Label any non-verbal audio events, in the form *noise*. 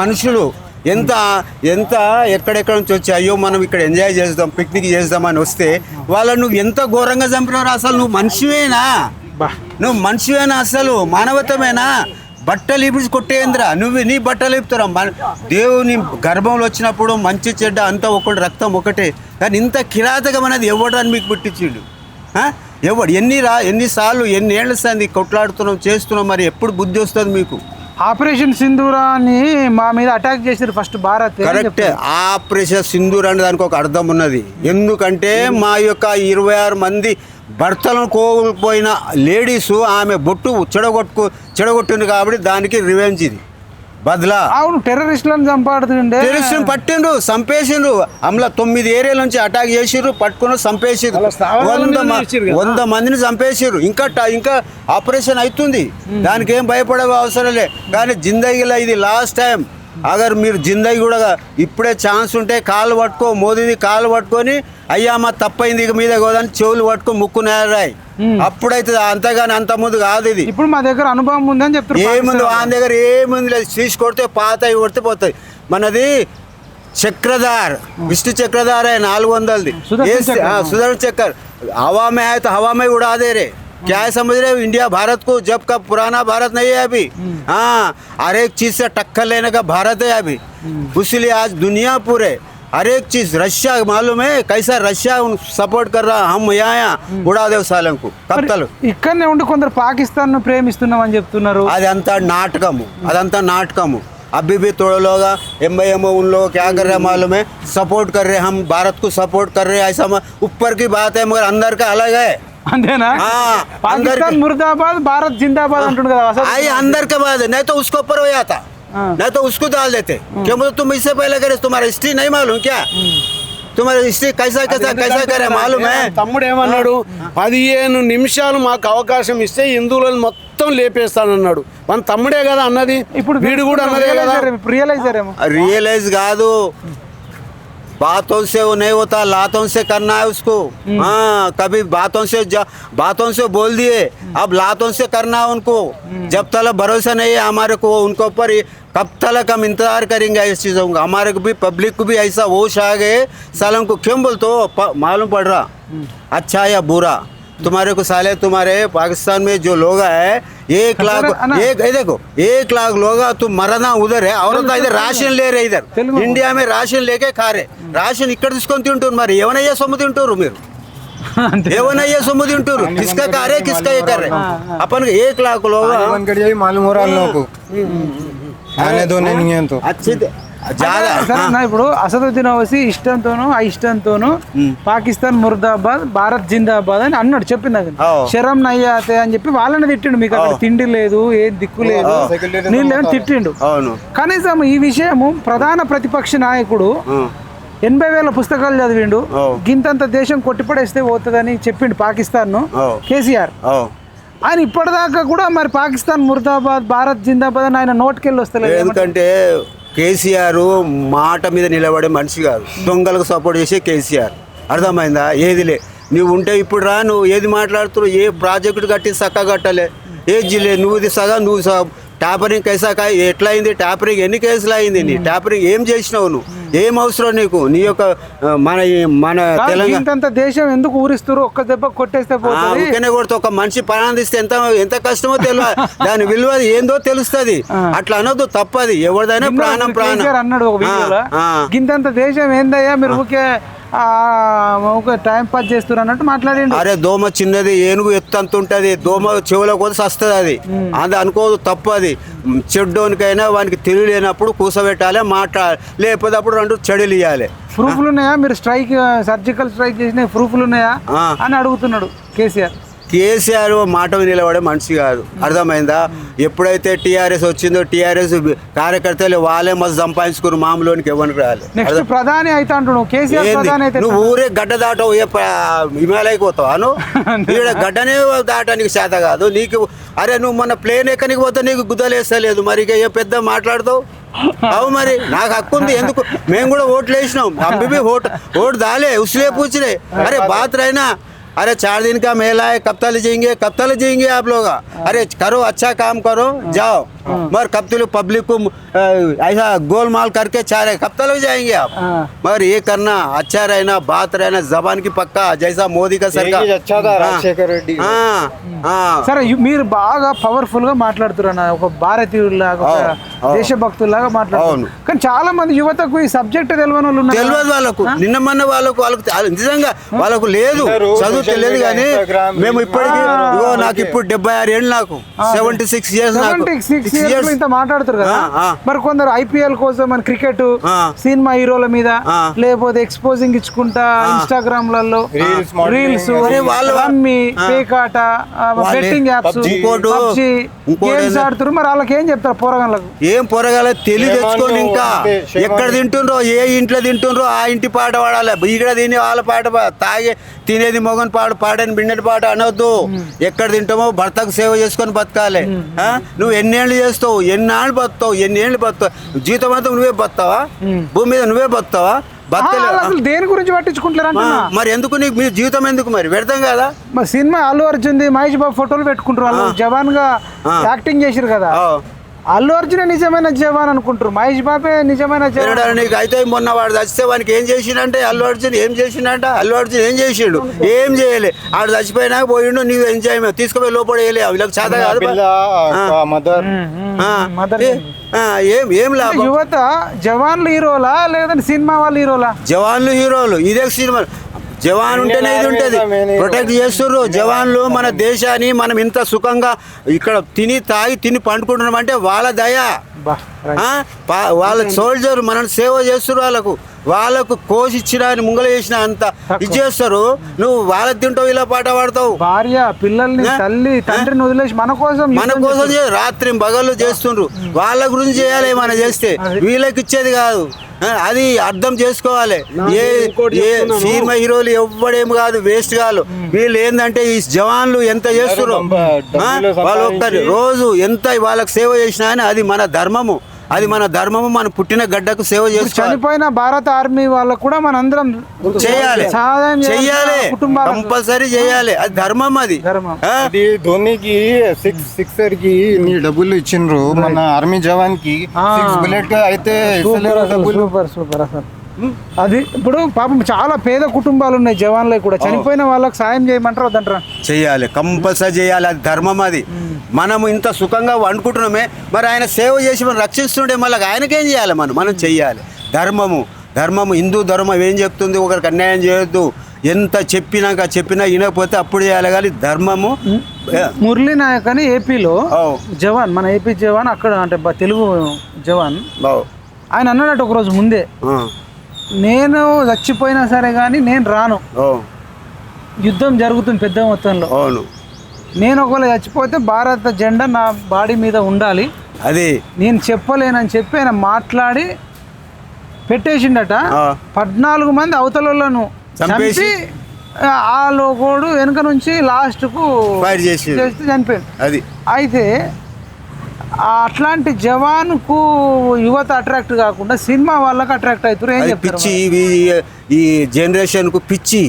మనుషులు ఎంత ఎంత ఎక్కడెక్కడ నుంచి వచ్చి అయ్యో మనం ఇక్కడ ఎంజాయ్ చేద్దాం పిక్నిక్ చేద్దామని వస్తే వాళ్ళని నువ్వు ఎంత ఘోరంగా చంపినావు అసలు నువ్వు మనిషివేనా? నువ్వు మనిషివేనా అసలు? మానవతమేనా బట్టలు ఇప్పి కొట్టేంద్రా నువ్వు నీ బట్టలు ఇప్పుతారా? మన దేవుని గర్భంలో వచ్చినప్పుడు మంచి చెడ్డ అంతా ఒకటి రక్తం ఒకటే. కానీ ఇంత కిరాతకమైనది ఎవడని మీకు పుట్టించిండు? ఎవడు? ఎన్ని రా ఎన్నిసార్లు ఎన్ని ఏళ్ళ సంది కొట్లాడుతున్నాం చేస్తున్నాం మరి ఎప్పుడు బుద్ధి వస్తుంది మీకు? ఆపరేషన్ సింధూరాన్ని మా మీద అటాక్ చేసారు ఫస్ట్ భారత్ కరెక్టే. ఆపరేషన్ సింధూర్ అనే దానికి ఒక అర్థం ఉన్నది. ఎందుకంటే మా యొక్క ఇరవై ఆరు మంది భర్తలను కోల్పోయిన లేడీస్ ఆమె బొట్టు చెడగొట్టుకు చెడగొట్టింది కాబట్టి దానికి రివెంజ్ ఇది. బదులా. అవును టెర్రరిస్టులను చంపాడుతుండే. టెరిస్టుని పట్టిండ్రు చంపేసిండ్రు. అమలా తొమ్మిది ఏరియాల నుంచి అటాక్ చేసిర్రు పట్టుకుని చంపేసిర్రు వంద. వంద మందిని చంపేసిర్రు ఇంకా ఇంకా ఆపరేషన్ అవుతుంది దానికి ఏం భయపడే అవసరం లే. కానీ జిందగీలో ఇది లాస్ట్ టైం అగర్ మీరు జిందయ్ కూడా ఇప్పుడే ఛాన్స్ ఉంటే కాలు పట్టుకో మోదీది కాలు పట్టుకొని అయ్యా మా తప్పైంది ఇక మీద కోదని చెవులు పట్టుకో ముక్కు నేరాయి. అప్పుడైతే అంతగాని అంత ముందు కాదు ఇది. ఇప్పుడు మా దగ్గర అనుభవం ఉందని చెప్తారు ఏముంది ఆ దగ్గర ఏముంది లేదు. సీస్ కొడితే పాత కొడితే పోతాయి. మనది చక్రధార్ విష్ణు చక్రధార్ నాలుగు వందలది. సుదర్శన చక్ర హవామే అయితే హవామే కూడా అదేరే में है तो हवा में उड़ा दे रहे क्या है समझ रहे हो इंडिया भारत को जब का पुराना भारत नहीं है अभी हाँ हर एक चीज से टक्कर लेने का भारत है अभी इसलिए आज दुनिया पूरे हर एक चीज रशिया मालूम है कैसा रशिया सपोर्ट कर रहा हम यहाँ यहाँ उड़ा दे सालों को कब तक ఇక్కడనే ఉండి కొందరు పాకిస్తాన్ ను ప్రేమిస్తున్నాం అని చెప్తున్నారు అదంతా నాటకము అదంతా నాటకము अभी भी थोड़े लोग एम आई एम उन लोग क्या कर रहे हैं मालूम है सपोर्ट कर रहे हैं हम भारत को सपोर्ट कर रहे हैं ऐसा म- ऊपर की बात है मगर अंदर का अलग है అంతేనా हाँ अंदर పాకిస్తాన్ ముర్దాబాద్ భారత్ జిందాబాద్ అంటుండు కదా అసలు आई अंदर के बाद है नहीं तो उसको ऊपर हो जाता हाँ। नहीं तो उसको डाल देते क्यों बोले तुम इससे पहले करे तुम्हारा हिस्ट्री नहीं मालूम क्या तुम्हारा हिस्ट्री कैसा कैसा कैसा करे मालूम है తమ్ముడు ఏమన్నాడు పదిహేను నిమిషాలు మాకు అవకాశం ఇస్తే హిందువులను మొత్తం లేపేస్తానన్నాడు మన తమ్ముడే కదా అన్నది ఇప్పుడు వీడు కూడా అన్నదే కదా రియలైజర్ ఇప్పుడు రియలైజర్ ఏమో रियलाइज కాదు बातों से वो नहीं होता लातों से करना है उसको। हाँ कभी बातों से जा, बातों से बोल दिए अब लातों से करना है उनको। जब तक भरोसा नहीं है हमारे को उनके ऊपर कब तक हम इंतज़ार करेंगे इस चीज़ों का? हमारे को भी पब्लिक को भी ऐसा होश आ गए सालों को क्यों बोलते हो? मालूम पड़ रहा। अच्छा या बुरा? तुम्हारे को साले तुम्हारे पाकिस्तान में जो लोग है एक लाख अन्ना। एक ये देखो एक लाख लोग तुम मरना उधर है और इधर राशन ले रहे इधर తెలుగు. ఇండియా में రాషన్ లేకే ఖారే రాషన్ ఇక్కడ తీసుకొని తింటారు మరి ఏమనయ్యే సొమ్ము తింటారు మీరు ఏమనయ్యే సొమ్ము తింటారు కిస్కా కారే కిస్కా ఏ కర్రే अपन एक लाख लोग बंद कर जाइए मालूम हो रहा है हम लोगों को आने दो नहीं है तो अच्छे ज्यादा సరే हाँ, నా ఇప్పుడు అసదుద్దీన్ ఓవైసీ ఇష్టంతోనూ అయిష్టంతోనూ పాకిస్తాన్ ముర్దాబాద్ భారత్ జిందాబాద్ అని అన్నాడు చెప్పింది అది. శరం నయ్యాతే అని చెప్పి వాళ్ళని తిట్టిండు మీకు అక్కడ తిండి లేదు ఏ దిక్కు లేదు నీళ్ళు లేని తిట్టిండు. కనీసం ఈ విషయము ప్రధాన ప్రతిపక్ష నాయకుడు ఎనభై వేల పుస్తకాలు చదివిండు. గింతంత దేశం కొట్టిపడేస్తే పోతుందని చెప్పిండు పాకిస్తాన్ను. కేసీఆర్. ఆయన ఇప్పటిదాకా కూడా మరి పాకిస్తాన్ ముర్దాబాద్ భారత్ జిందాబాద్ అని ఆయన నోటికెళ్ళి వస్తలేదు. ఎందుకంటే కేసీఆర్ మాట మీద నిలబడే మనిషి కాదు. దొంగలకు సపోర్ట్ చేసే కేసీఆర్. అర్థమైందా? ఏదిలే. నువ్వు ఉంటే ఇప్పుడు రా నువ్వు ఏది మాట్లాడుతున్నావు ఏ ప్రాజెక్టు కట్టి చక్క కట్టలే. ఏ జిల్లే నువ్వుది సగం నువ్వు సగం టాపరింగ్ కైసా కాయ ఎట్లా అయింది టాపరింగ్ ఎన్ని కేసులు అయింది నీ టాపరింగ్ ఏం చేసినావు నువ్వు ఏం అవసరం నీకు నీ యొక్క మన మన తెలంగాణ ఇంతంత దేశం ఎందుకు ఊరిస్తారు ఒక్క దెబ్బ కొట్టేస్తే పోతుంది ఊరికనే కొడితే ఒక మనిషి ప్రాణిస్తే ఎంత ఎంత కష్టమో తెలియదు దాని విలువ ఏందో తెలుస్తుంది అట్లా అనొద్దు తప్పది ఎవరిదైనా ప్రాణం ప్రాణం అన్నాడు ఒక. గింతంత దేశం ఏందయ్యా మీరు ఊకే ఊకే టైం పాస్ చేస్తారు అన్నట్టు మాట్లాడిండు. అరే దోమ చిన్నది ఏనుగు ఎత్తు అంత ఉంటుంది. దోమ చెవులో కొద్ది వస్తుంది అది. అది అనుకోదు తప్పు అది. చెడ్డోనికైనా వానికి తెలియలేనప్పుడు కూసబెట్టాలి మాట్లాడాలి. లేకపోతే అప్పుడు రెండు చెడులు ఇవ్వాలి ప్రూఫ్లు ఉన్నాయా? మీరు స్ట్రైక్ సర్జికల్ స్ట్రైక్ చేసిన ప్రూఫ్లు ఉన్నాయా. అని అడుగుతున్నాడు కేసీఆర్. కేసీఆర్ మాట నిలబడే మనిషి కాదు. అర్థమైందా? ఎప్పుడైతే టీఆర్ఎస్ వచ్చిందో టీఆర్ఎస్ కార్యకర్తలు వాళ్ళే మస్తు సంపాదించుకుని మామూలుకి ఎవరికి రాలేదు ప్రధాని అయితే నువ్వు ఊరే గడ్డ దాటవు ఏ హిమాలయకి పోతావు ఇక్కడ *laughs* గడ్డనే దాటానికి చేత కాదు. నీకు అరే నువ్వు మొన్న ప్లేన్ ఎక్కడికి పోతే నీకు గుద్దలేస్తలేదు. మరి ఇక ఏ పెద్ద మాట్లాడతావు? అవు మరి నాకు హక్కు ఉంది. ఎందుకు? మేము కూడా ఓట్లు వేసినాం. *laughs* అబ్బిబి ఓటు ఓటు దాలే ఉసిలే పూచిలే అరే *laughs* బాత్రైనా अरे चार दिन का मेला है कब तक जाएँगे कब तक जाएँगे आप लोग? अरे करो अच्छा काम करो जाओ। मगर कब तक पब्लिक को अ, ऐसा गोलमाल करके चाह रहे कब तक जाएंगे आप हाँ। मगर ये करना अच्छा रहना बात रहना जबान की पक्का जैसा मोदी का सरकार यही अच्छा था हाँ, राजशेखर रेड्डी का। हाँ हाँ సరే యు- మీరు బాగా పవర్ఫుల్ గా మాట్లాడుతున్నారు అన్న ఒక భారతీయుల్లాగా ఒక అవును, అవును. దేశభక్తుల్లాగా మాట్లాడుతున్నారు అవును. కానీ చాలా మంది యువతకు ఈ సబ్జెక్ట్ తెలియని వాళ్ళు ఉన్నారు తెలియదు వాళ్ళకు నిన్న మొన్న వాళ్ళకు వాళ్ళకు తె- నిజంగా వాళ్ళకు లేదు అందరూ చదువు social తెలియదు media, కానీ Instagram, మేము reels. ఇప్పటికీ ఆ, ఇగో ఓకే. నాకు ఇప్పుడు డెబ్బై ఆరు ఏళ్ళు నాకు సెవెంటీ సిక్స్ ఇయర్స్ నాకు సెవెంటీ సిక్స్ ఇంత మాట్లాడుతారు కదా. మరి కొందరు ఐపీఎల్ కోసం మన క్రికెట్. సినిమా హీరోల మీద. లేకపోతే ఎక్స్పోజింగ్ ఇచ్చుకుంటా ఇన్స్టాగ్రామ్లలో రీల్స్ ఆ. పేకాట బెట్టింగ్ యాప్స్ గేమ్స్? ఆడుతారు మరి వాళ్ళకి ఏం చెప్తారు పోరగాళ్ళకు ఏం పొరగాల తెలివి తెచ్చుకొని ఇంకా. ఎక్కడ తింటుండ్రో ఏ ఇంట్లో తింటుండ్రో ఆ ఇంటి పాట పాడాలి ఇక్కడ తిని వాళ్ళ పాట తాగే తినేది మొగన్ పాడు పాడని బిన్నెటి పాట అనొద్దు ఎక్కడ తింటామో భర్తకు సేవ చేసుకొని బతకాలి? నువ్వు ఎన్నేళ్ళు చేస్తావు? ఎన్నాళ్ళు బతావు ఎన్నేళ్ళు బతావు జీతం అంతా నువ్వే బతావా భూమి మీద నువ్వే బతావా అసలు దేని గురించి పట్టించుకుంటారు మరి ఎందుకు నీకు మీ జీవితం ఎందుకు మరి? పెడతాం కదా? మరి సినిమా అల్లు అర్జున్ మహేష్ బాబు ఫోటోలు పెట్టుకుంటారు వాళ్ళు. జవాన్గా. యాక్టింగ్ చేసిరు కదా. అల్లు అర్జున్ నిజమైన జవాన్ అనుకుంటారు మహేష్ బాబే నిజమైన జవాన్. నీకు అయితే మొన్న వాడు చచ్చితే వానికి ఏం చేసిండంటే అల్లు అర్జున్ ఏం చేసిండంట? అల్లు అర్జున్ ఏం చేసిండు? ఏం చేయలే. ఆడు చచ్చిపోయినాక పోయిండు నీవు ఎంజాయ్ తీసుకుపోయి లోపల వేయలే. వీళ్ళకి చేత కాదు పిల్ల మదర్. ఆ, మదర్ ఏ- ఆ, ఏం ఏం లాభం? యువత జవాన్లు హీరోలా లేదంటే సినిమా వాళ్ళు హీరోలా? జవాన్లు హీరోలు. ఇదే సినిమా. జవాన్ ఉంటేనే ఇది ఉంటుంది. ప్రొటెక్ట్ చేస్తుర్రు. జవాన్లు మన దేశాన్ని మనం ఇంత సుఖంగా ఇక్కడ తిని తాగి తిని పండుకుంటున్నాం అంటే వాళ్ళ దయ. వాళ్ళ సోల్జర్ మనల్ని సేవ చేస్తారు వాళ్ళకు. వాళ్ళకు కోసి ఇచ్చిన ముంగల చేసిన అంత ఇది చేస్తారు. నువ్వు వాళ్ళకి తింటావు ఇలా పాట పాడతావు. భార్య పిల్లల్ని? తల్లి తండ్రిని వదిలేసి మన కోసం మన కోసం రాత్రి పగళ్ళు చేస్తుండ్రు. వాళ్ళ గురించి చేయాలి ఏమైనా చేస్తే. వీళ్ళకి ఇచ్చేది కాదు. అది అర్థం చేసుకోవాలి. ఏ ఏ సినిమా హీరోలు ఎవ్వడేం కాదు వేస్ట్ కాదు. వీళ్ళు ఏంటంటే ఈ జవాన్లు ఎంత చేస్తున్నారు వాళ్ళు ఒక్క సంపాదించి- రోజు ఎంత వాళ్ళకి సేవ చేసినా అని అది మన ధర్మము. అది మన ధర్మము మన పుట్టిన గడ్డకు సేవ చేసుకోవాలి. చనిపోయిన భారత ఆర్మీ వాళ్ళకు కూడా మనందరం చేయాలి. సహాయం చేయాలి. చెయ్యాలి కుటుంబాలకు కంపల్సరీ చేయాలి. అది ధర్మం అది. ధోనికి సిక్స్ సిక్సర్కి నీ డబ్బులు ఇచ్చిండ్రు. మన ఆర్మీ జవాన్కి. సిక్స్ బుల్లెట్ అయితే సూపర్ సూపర్ సూపర్ అసలు అది ఇప్పుడు పాపం చాలా పేద కుటుంబాలు ఉన్నాయి జవాన్లు కూడా. చనిపోయిన వాళ్ళకి సాయం చేయమంటారు వద్దంటారా చెయ్యాలి కంపల్సరీ చేయాలి అది ధర్మం అది. మనము ఇంత సుఖంగా వండుకుంటున్నామే మరి ఆయన సేవ చేసి మనం రక్షిస్తుండే మళ్ళీ ఆయనకేం చేయాలి మనం? మనం చెయ్యాలి ధర్మము ధర్మము హిందూ ధర్మం ఏం చెప్తుంది? ఒకరికి అన్యాయం చేయొద్దు. ఎంత చెప్పినాక చెప్పినా వినకపోతే అప్పుడు చేయాలి కానీ ధర్మము మురళీ నాయక్ అని ఏపీలో జవాన్ మన ఏపీ జవాన్ అక్కడ అంటే తెలుగు జవాన్. ఆయన అన్నాడట ఒక రోజు ముందే నేను చచ్చిపోయినా సరే కానీ నేను రాను. యుద్ధం జరుగుతుంది పెద్ద మొత్తంలో. అవును. నేను ఒకవేళ చచ్చిపోతే భారత జెండా నా బాడీ మీద ఉండాలి. అది. నేను చెప్పలేనని చెప్పి ఆయన మాట్లాడి పెట్టేసిండట. పద్నాలుగు మంది అవతలను చంపేసి? చంపి ఆ, లోకోడు వెనుక నుంచి లాస్ట్కు చేసి చేస్తే చనిపోయాడు. అది. అయితే అట్లాంటి జవాన్కు యువత అట్రాక్ట్ కాకుండా సినిమా వాళ్ళకి అట్రాక్ట్ అవుతారు ఏం చెప్తారు పిచ్చి ఈ జనరేషన్కు పిచ్చి.